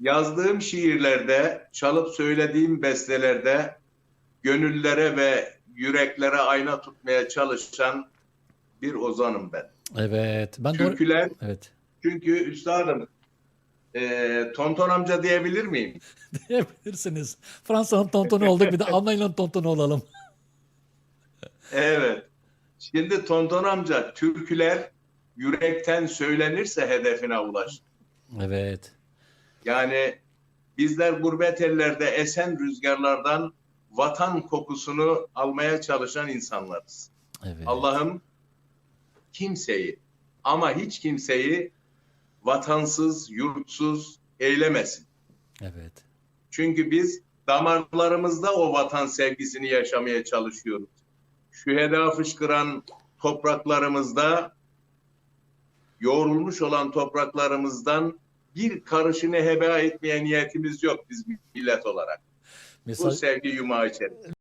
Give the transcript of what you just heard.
yazdığım şiirlerde, çalıp söylediğim bestelerde gönüllere ve yüreklere ayna tutmaya çalışan bir ozanım ben. Evet. Ben doğru... Türküler Evet. çünkü üstadım e, Tonton amca diyebilir miyim? Diyebilirsiniz. Fransa'nın tontonu olduk bir de Almanya'nın tontonu olalım. Evet. Şimdi Tonton amca türküler yürekten söylenirse hedefine ulaşır. Evet. Yani bizler gurbet ellerde esen rüzgarlardan vatan kokusunu almaya çalışan insanlarız. Evet. Allah'ım kimseyi ama hiç kimseyi vatansız, yurtsuz eylemesin. Evet. Çünkü biz damarlarımızda o vatan sevgisini yaşamaya çalışıyoruz. Şüheda fışkıran topraklarımızda, yoğrulmuş olan topraklarımızdan bir karışını heba etmeye niyetimiz yok biz millet olarak. Bu Mesaj, sevgi yumağı içerisinde.